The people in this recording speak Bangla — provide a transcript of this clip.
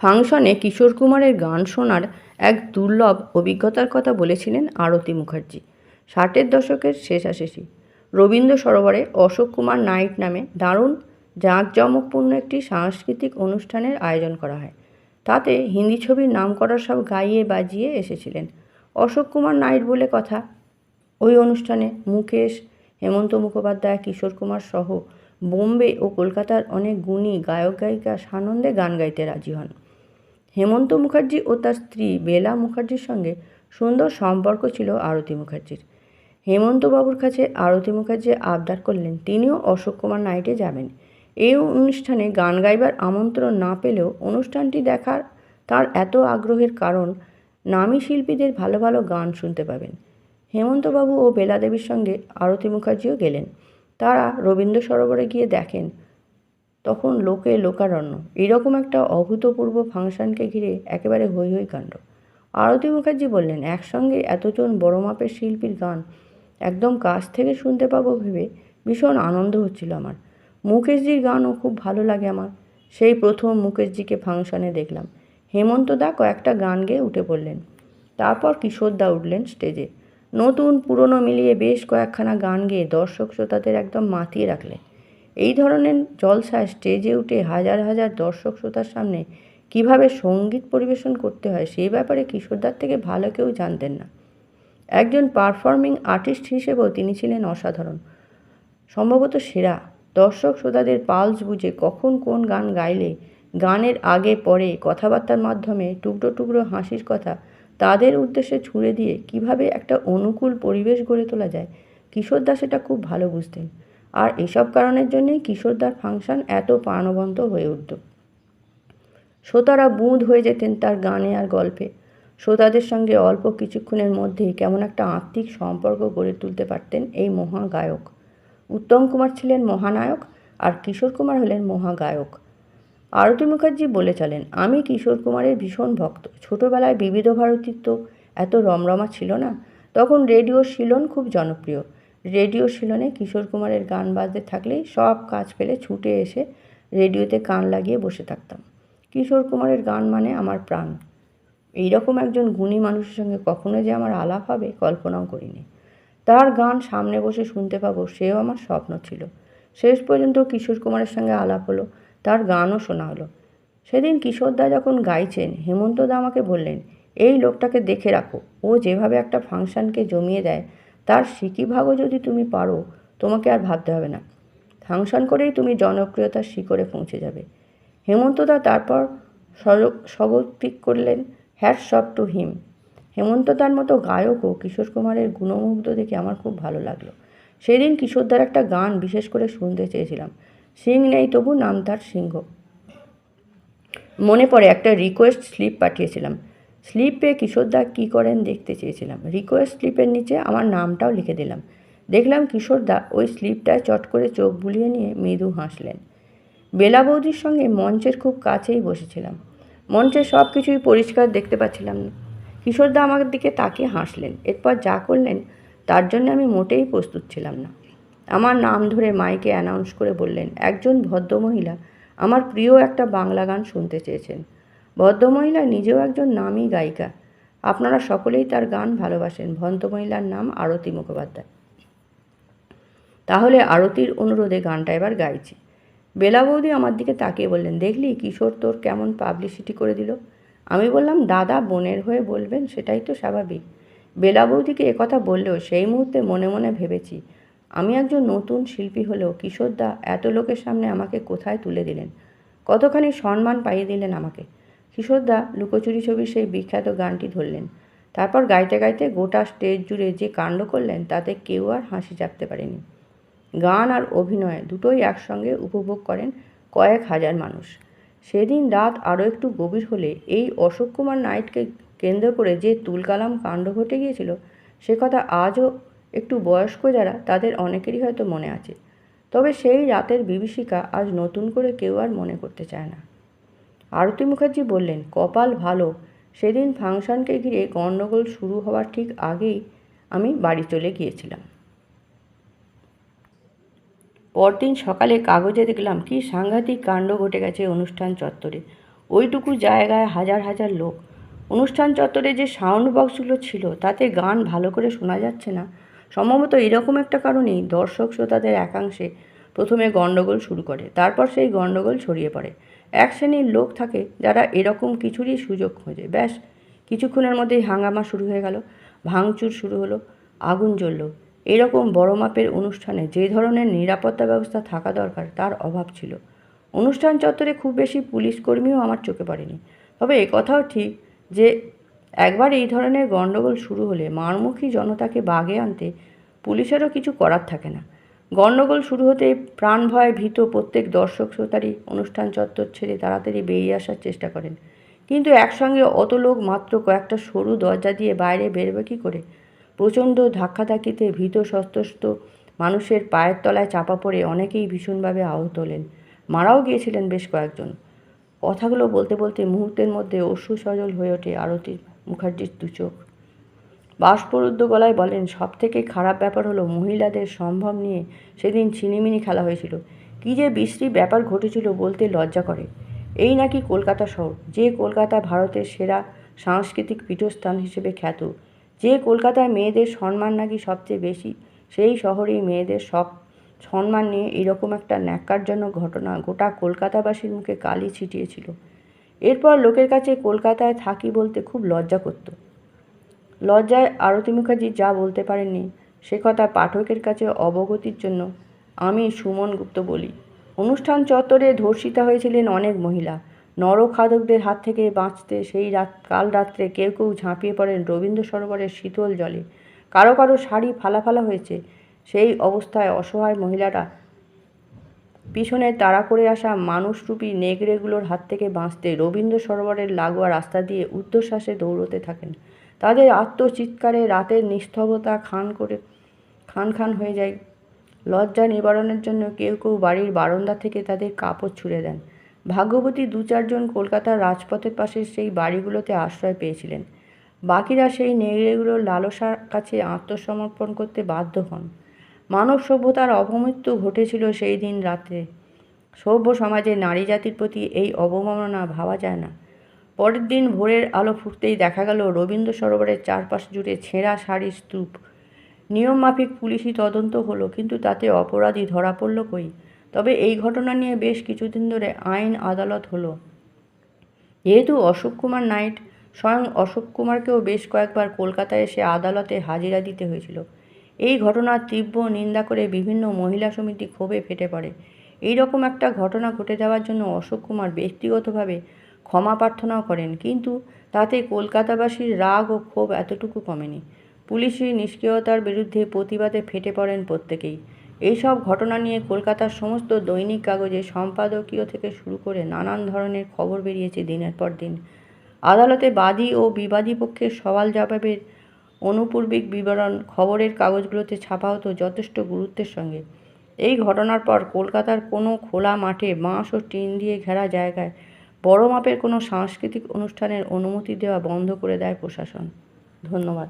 ফাংশনে কিশোর কুমারের গান শোনার এক দুর্লভ অভিজ্ঞতার কথা বলেছিলেন আরতি মুখার্জি, ষাটের দশকের শেষাশেষি। রবীন্দ্র সরোবরে অশোক কুমার নাইট নামে দারুণ জাঁকজমকপূর্ণ একটি সাংস্কৃতিক অনুষ্ঠানের আয়োজন করা হয়। তাতে হিন্দি ছবির নাম করা সব গাইয়ে বাজিয়ে এসেছিলেন। অশোক কুমার নাইট বলে কথা, ওই অনুষ্ঠানে মুকেশ হেমন্ত মুখোপাধ্যায়, কিশোর কুমার সহ বোম্বে ও কলকাতার অনেক গুণী গায়ক গায়িকা সানন্দে গান গাইতে রাজি হন। হেমন্ত মুখার্জি ও তার স্ত্রী বেলা মুখার্জির সঙ্গে সুন্দর সম্পর্ক ছিল আরতি মুখার্জির। হেমন্তবাবুর কাছে আরতি মুখার্জি আবদার করলেন, তিনিও অশোক কুমার নাইটে যাবেন। এই অনুষ্ঠানে গান গাইবার আমন্ত্রণ না পেলেও অনুষ্ঠানটি দেখার তার এত আগ্রহের কারণ, নামী শিল্পীদের ভালো ভালো গান শুনতে পাবেন। হেমন্তবাবু ও বেলা দেবীর সঙ্গে আরতি মুখার্জিও গেলেন। তারা রবীন্দ্র সরোবরে গিয়ে দেখেন তখন লোকে লোকারণ্য। এরকম একটা অভূতপূর্ব ফাংশনকে ঘিরে একেবারে হই হই কাণ্ড। আরতি মুখার্জি বললেন, একসঙ্গে এতজন বড় মাপের শিল্পীর গান একদম কাছ থেকে শুনতে পাবো ভেবে ভীষণ আনন্দ হচ্ছিল আমার। মুকেশজির গানও খুব ভালো লাগে আমার। সেই প্রথম মুকেশজিকে ফাংশনে দেখলাম। হেমন্ত দা কয়েকটা গান গেয়ে উঠে পড়লেন। তারপর কিশোরদা উঠলেন স্টেজে। নতুন পুরনো মিলিয়ে বেশ কয়েকখানা গান গেয়ে দর্শক শ্রোতাদের একদম মাতিয়ে রাখলেন। এই ধরনের জলসায় স্টেজে উঠে হাজার হাজার দর্শক শ্রোতার সামনে কীভাবে সংগীত পরিবেশন করতে হয় সেই ব্যাপারে কিশোরদার থেকে ভালো কেউ জানতেন না। একজন পারফর্মিং আর্টিস্ট হিসেবেও তিনি ছিলেন অসাধারণ। সম্ভবত সেরা। দর্শক শ্রোতাদের পালস বুঝে কখন কোন গান গাইলে গানের আগে পরে কথাবার্তার মাধ্যমে টুকরো টুকরো হাসির কথা তাদের উদ্দেশ্যে ছুঁড়ে দিয়ে কীভাবে একটা অনুকূল পরিবেশ গড়ে তোলা যায়, কিশোরদা সেটা খুব ভালো বুঝতেন। আর এসব কারণের জন্যেই কিশোরদার ফাংশন এত প্রাণবন্ত হয়ে উঠত। শ্রোতারা বুঁদ হয়ে যেতেন তার গানে আর গল্পে। শ্রোতাদের সঙ্গে অল্প কিছুক্ষণের মধ্যেই কেমন একটা আত্মিক সম্পর্ক গড়ে তুলতে পারতেন এই মহাগায়ক। উত্তম কুমার ছিলেন মহানায়ক আর কিশোর কুমার হলেন মহাগায়ক। আরতি মুখার্জি বলে চলেন, আমি কিশোর কুমারের ভীষণ ভক্ত। ছোটোবেলায় বিবিধ ভারতীর তো এত রমরমা ছিল না। তখন রেডিও শিলন খুব জনপ্রিয়। রেডিও শিলনে কিশোর কুমারের গান বাজতে থাকলেই সব কাজ ফেলে ছুটে এসে রেডিওতে কান লাগিয়ে বসে থাকতাম। কিশোর কুমারের গান মানে আমার প্রাণ। এইরকম একজন গুণী মানুষের সঙ্গে কখনো যে আমার আলাপ হবে কল্পনাও করিনি। তার গান সামনে বসে শুনতে পাবো সেও আমার স্বপ্ন ছিল। শেষ পর্যন্ত কিশোর কুমারের সঙ্গে আলাপ হলো, তার গানও শোনা হলো। সেদিন কিশোরদা যখন গাইছেন হেমন্তদা আমাকে বললেন, এই লোকটাকে দেখে রাখো। ও যেভাবে একটা ফাংশনকে জমিয়ে দেয় তার সিকিভাগও যদি তুমি পারো, তোমাকে আর ভাবতে হবে না। ফাংশন করেই তুমি জনপ্রিয়তার শিখরে পৌঁছে যাবে। হেমন্তদা তারপর স্বগতিক করলেন হ্যাটস অফ টু হিম। হেমন্তদার মতো গায়কও কিশোর কুমারের গুণমুগ্ধ দেখে আমার খুব ভালো লাগল। সেদিন কিশোরদার একটা গান বিশেষ করে শুনতে চেয়েছিলাম। সিং নেই তবু নাম তার সিংহ। মনে পড়ে একটা রিকোয়েস্ট স্লিপ পাঠিয়েছিলাম। স্লিপ কিশোরদা কী করেন দেখতে চেয়েছিলাম। রিকোয়েস্ট স্লিপের নিচে আমার নামটাও লিখে দিলাম। দেখলাম কিশোরদা ওই স্লিপটায় চট করে চোখ বুলিয়ে নিয়ে মৃদু হাসলেন। বেলা বৌদির সঙ্গে মঞ্চের খুব কাছেই বসেছিলাম। মঞ্চের সব কিছুই পরিষ্কার দেখতে পাচ্ছিলাম না। কিশোরদা আমার দিকে তাকিয়ে হাসলেন। এরপর যা করলেন, তার জন্য আমি মোটেই প্রস্তুত ছিলাম না। আমার নাম ধরে মাইকে অ্যানাউন্স করে বললেন, একজন ভদ্রমহিলা, আমার প্রিয় একটা বাংলা গান শুনতে চেয়েছেন। ভদ্রমহিলা নিজেও একজন নামী গায়িকা। আপনারা সকলেই তার গান ভালোবাসেন। ভদ্রমহিলার নাম আরতি মুখোপাধ্যায়। তাহলে আরতির অনুরোধে গানটা এবার গাইছি। বেলা বৌদি আমার দিকে তাকিয়ে বললেন, দেখলি কিশোর তোর কেমন পাবলিসিটি করে দিল? আমি বললাম, দাদা বোনের হয়ে বলবেন, সেটাই তো স্বাভাবিক। বেলা বৌদিকে একথা বললেও সেই মুহূর্তে মনে মনে ভেবেছি, আমি একজন নতুন শিল্পী হলেও কিশোরদা এত লোকের সামনে আমাকে কোথায় তুলে দিলেন? কতখানি সম্মান পাইয়ে দিলেন আমাকে? কিশোরদা লুকোচুরি ছবির সেই বিখ্যাত গানটি ধরলেন। তারপর গাইতে গাইতে গোটা স্টেজ জুড়ে যে কাণ্ড করলেন, তাতে কেউ আর হাসি চাপতে পারেনি। গান আর অভিনয় দুটোই একসঙ্গে উপভোগ করেন কয়েক হাজার মানুষ। সেদিন রাত আরও একটু গভীর হলে এই অশোক কুমার নাইটকে কেন্দ্র করে যে তুলকালাম কাণ্ড ঘটে গিয়েছিল, সে কথা আজও একটু বয়স্ক যারা, তাদের অনেকেরই হয়তো মনে আছে। তবে সেই রাতের বিভীষিকা আজ নতুন করে কেউ আর মনে করতে চায় না। আরতি মুখার্জি বললেন, কপাল ভালো। সেদিন ফাংশনকে ঘিরে গণ্ডগোল শুরু হওয়ার ঠিক আগেই আমি বাড়ি চলে গিয়েছিলাম। পরদিন সকালে কাগজে দেখলাম, কি সাংঘাতিক কাণ্ড ঘটে গেছে অনুষ্ঠান চত্বরে। ওইটুকু জায়গায় হাজার হাজার লোক। অনুষ্ঠান চত্বরে যে সাউন্ড বক্সগুলো ছিল, তাতে গান ভালো করে শোনা যাচ্ছে না। সম্ভবত এরকম একটা কারণেই দর্শক শ্রোতাদের একাংশে প্রথমে গণ্ডগোল শুরু করে, তারপর সেই গণ্ডগোল ছড়িয়ে পড়ে। এক শ্রেণির লোক থাকে যারা এরকম কিছুরই সুযোগ খোঁজে। ব্যাস, কিছুক্ষণের মধ্যেই হাঙ্গামা শুরু হয়ে গেল, ভাঙচুর শুরু হলো, আগুন জ্বলল। এরকম বড় মাপের অনুষ্ঠানে যে ধরনের নিরাপত্তা ব্যবস্থা থাকা দরকার তার অভাব ছিল। অনুষ্ঠান চত্বরে খুব বেশি পুলিশ কর্মীও আমার চোখে পড়েনি। তবে কথাও ঠিক যে একবার এই ধরনের গণ্ডগোল শুরু হলে মারমুখী জনতাকে বাগে আনতে পুলিশেরও কিছু করার থাকে না। গণ্ডগোল শুরু হতে প্রাণ ভয়ে ভীত প্রত্যেক দর্শক শ্রোতারই অনুষ্ঠান চত্বর ছেড়ে তাড়াতাড়ি বেরিয়ে আসার চেষ্টা করেন। কিন্তু একসঙ্গে অত লোক মাত্র কয়েকটা সরু দরজা দিয়ে বাইরে বেরোবে কী করে? প্রচণ্ড ধাক্কাধাক্কিতে ভীত সস্তস্ত মানুষের পায়ের তলায় চাপা পড়ে অনেকেই ভীষণভাবে আহত হলেন। মারাও গিয়েছিলেন বেশ কয়েকজন। কথাগুলো বলতে বলতে মুহূর্তের মধ্যে অশ্রু সজল হয়ে ওঠে আরতি মুখার্জির দু চোখ। বাষ্পরুদ্ধ গলায় বলেন সব থেকে খারাপ ব্যাপার হলো মহিলাদের সম্ভব নিয়ে সেদিন ছিনিমিনি খেলা হয়েছিল। কী যে বিশ্রী ব্যাপার ঘটেছিল বলতে লজ্জা করে। এই নাকি কলকাতা শহর, যে কলকাতা ভারতের সেরা সাংস্কৃতিক পীঠস্থান হিসেবে খ্যাত। যে কলকাতায় মেয়েদের সম্মান নাকি সবচেয়ে বেশি, সেই শহরেই মেয়েদের সব সম্মান নিয়ে এরকম একটা ন্যাক্কারজনক ঘটনা গোটা কলকাতাবাসীর মুখে কালি ছিটিয়েছিল। এরপর লোকের কাছে কলকাতায় থাকি বলতে খুব লজ্জা করতো। লজ্জায় আরতি মুখার্জি যা বলতে পারেননি, সে কথা পাঠকের কাছে অবগতির জন্য আমি সুমন গুপ্ত বলি। অনুষ্ঠান চত্বরে ধর্ষিতা হয়েছিলেন অনেক মহিলা। নরখাদকদের হাত থেকে বাঁচতে সেই রাত, কাল রাত্রে কেউ কেউ ঝাঁপিয়ে পড়েন রবীন্দ্র সরোবরের শীতল জলে। কারও কারও শাড়ি ফালা ফালা হয়েছে। সেই অবস্থায় অসহায় মহিলারা পিছনে তাড়া করে আসা মানুষরূপী নেগড়েগুলোর হাত থেকে বাঁচতে রবীন্দ্র সরোবরের লাগোয়া রাস্তা দিয়ে ঊর্ধ্বশ্বাসে দৌড়তে থাকেন। তাদের আত্মচিৎকারে রাতের নিস্তব্ধতা খান করে, খান খান হয়ে যায়। লজ্জা নিবারণের জন্য কেউ কেউ বাড়ির বারান্দা থেকে তাদের কাপড় ছুঁড়ে দেন। ভাগ্যবতী দু চারজন কলকাতার রাজপথের পাশে সেই বাড়িগুলোতে আশ্রয় পেয়েছিলেন। বাকিরা সেই নেগড়েগুলোর লালসার কাছে আত্মসমর্পণ করতে বাধ্য হন। মানব সভ্যতার অপমৃত্যু ঘটেছিল সেই দিন রাত্রে। সভ্য সমাজে নারী জাতির প্রতি এই অবমাননা ভাবা যায় না। পরের দিন ভোরের আলো ফুটতেই দেখা গেল রবীন্দ্র সরোবরের চারপাশ জুড়ে ছেঁড়া শাড়ির স্তূপ। নিয়মমাফিক পুলিশি তদন্ত হলো, কিন্তু তাতে অপরাধী ধরা পড়ল কই? তবে এই ঘটনা নিয়ে বেশ কিছুদিন ধরে আইন আদালত হলো। যেহেতু অশোক কুমার নাইট, স্বয়ং অশোক কুমারকেও বেশ কয়েকবার কলকাতায় এসে আদালতে হাজিরা দিতে হয়েছিল। এই ঘটনার তীব্র নিন্দা করে বিভিন্ন মহিলা সমিতি ক্ষোভে ফেটে পড়ে। এই রকম একটা ঘটনা ঘটে যাওয়ার জন্য অশোক কুমার ব্যক্তিগতভাবে ক্ষমা প্রার্থনাও করেন, কিন্তু তাতে কলকাতাবাসীর রাগ ও ক্ষোভ এতটুকু কমেনি। পুলিশি নিষ্ক্রিয়তার বিরুদ্ধে প্রতিবাদে ফেটে পড়েন প্রত্যেকেই। এইসব ঘটনা নিয়ে কলকাতার সমস্ত দৈনিক কাগজে সম্পাদকীয় থেকে শুরু করে নানান ধরনের খবর বেরিয়েছে দিনের পর দিন। আদালতে বাদী ও বিবাদী পক্ষের সওয়াল জবাবের অনুপূর্বিক বিবরণ খবরের কাগজগুলোতে ছাপা হতো যথেষ্ট গুরুত্বের সঙ্গে। এই ঘটনার পর কলকাতার কোনো খোলা মাঠে বাঁশ ও টিন দিয়ে ঘেরা জায়গায় বড় মাপের কোনো সাংস্কৃতিক অনুষ্ঠানের অনুমতি দেওয়া বন্ধ করে দেয় প্রশাসন। ধন্যবাদ।